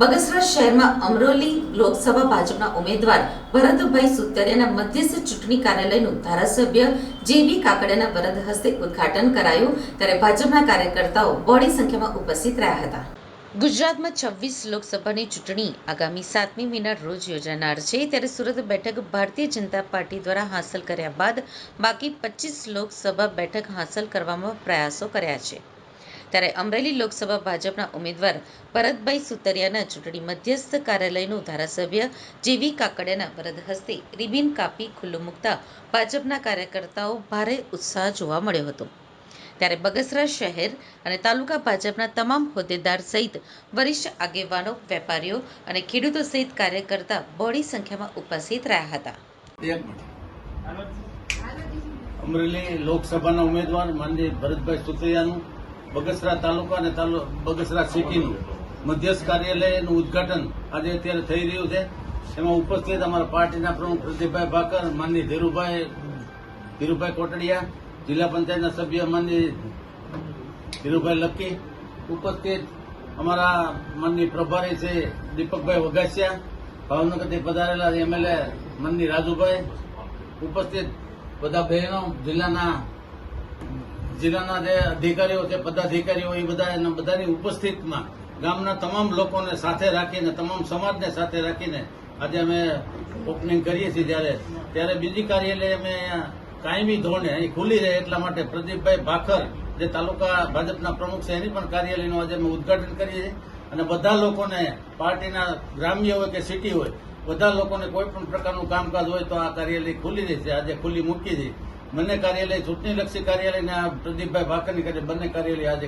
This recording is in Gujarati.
બગસરા શહેરમાં અમરોલી લોકસભા ભાજપના ઉમેદવાર ભરતભાઈ સુતરિયાના મધ્યસ્થ ચૂંટણી કાર્યાલયનું ધારાસભ્ય જેવી કાકડિયાના વરદ હસ્તે ઉદ્ઘાટન કરાયું ત્યારે ભાજપના કાર્યકર્તાઓ બોડી સંખ્યામાં ઉપસ્થિત રહ્યા હતા. ગુજરાતમાં છવ્વીસ લોકસભાની ચૂંટણી આગામી સાતમી મેના રોજ યોજાનાર છે ત્યારે સુરત બેઠક ભારતીય જનતા પાર્ટી દ્વારા હાંસલ કર્યા બાદ બાકી પચીસ લોકસભા બેઠક હાંસલ કરવામાં પ્રયાસો કર્યા છે. ત્યારે અમરેલી લોકસભા ભાજપના ઉમેદવાર ભરતભાઈ સુતરિયાના ચૂંટણી મધ્યસ્થ કાર્યાલયનું ધારાસભ્ય જેવી કાકડિયાના વરદ હસ્તે રિબિન કાપી ખુલ્લું મૂકતા ભાજપના કાર્યકર્તાઓ ભારે ઉત્સાહ જોવા મળ્યો હતો. ત્યારે બગસરા શહેર અને તાલુકા ભાજપના તમામ હોદ્દેદાર સહિત વરિષ્ઠ આગેવાનો, વેપારીઓ અને ખેડૂતો સહિત કાર્યકર્તા બહોળી સંખ્યામાં ઉપસ્થિત રહ્યા હતા. અમરેલી લોકસભાના ઉમેદવાર માનની ભરતભાઈ સુતરિયાનું બગસરા તાલુકા અને બગસરા સિટીનું મધ્યસ્થ કાર્યાલયનું ઉદઘાટન આજે અત્યારે થઈ રહ્યું છે. એમાં ઉપસ્થિત અમારા પાર્ટીના પ્રમુખ પ્રદીપભાઈ ભાકર માનની ધીરુભાઈ ધીરુભાઈ કોટડિયા, જિલ્લા પંચાયતના સભ્ય માનની ધીરુભાઈ લક્કી ઉપસ્થિત અમારા માનની પ્રભારી છે દીપકભાઈ વઘાસિયા ભાવનગરથી પધારેલા એમએલએ મનની રાજુભાઈ ઉપસ્થિત બધા બહેનો જિલ્લાના જિલ્લાના જે અધિકારીઓ છે, પદાધિકારીઓ, એ બધા બધાની ઉપસ્થિતમાં ગામના તમામ લોકોને સાથે રાખીને, તમામ સમાજને સાથે રાખીને આજે અમે ઓપનિંગ કરીએ છીએ જ્યારે. ત્યારે બીજી કાર્યાલય અમે કાયમી ધોરણે અહીં ખુલ્લી રહે એટલા માટે પ્રદીપભાઈ ભાખર, જે તાલુકા ભાજપના પ્રમુખ છે, એની પણ કાર્યાલયનું આજે અમે ઉદઘાટન કરીએ છીએ. અને બધા લોકોને, પાર્ટીના ગ્રામ્ય હોય કે સિટી હોય, બધા લોકોને કોઈ પણ પ્રકારનું કામકાજ હોય તો આ કાર્યાલય ખુલ્લી રહેશે આજે ખુલ્લી મૂકી છે. બંને કાર્યાલય ચૂંટણીલક્ષી કાર્યાલય અને પ્રદીપભાઈ ભાકરની કાર્યાલય બંને કાર્યાલય આજે